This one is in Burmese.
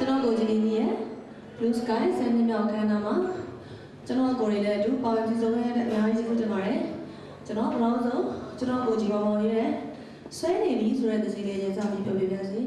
ကျွန်တော်ကိုကြီးကြီးရဲ့ Blue Sky ဆန်မြမြောက်ခန်းနာမှာကျွန်တော်ကိုရီလည်းအတူပါဝင်ပြီးဆုံးရတဲ့အများကြီးကျေးဇူးတင်ပါတယ်ကျွန်တော်ဘလောင်းဆုံးကျွန်တော်ကိုကြီးပေါင်းပေါင်းရေးတဲ့ဆွဲနေပြီဆိုတဲ့သစီလေးရေးစားပြီးပြောပြပါစီ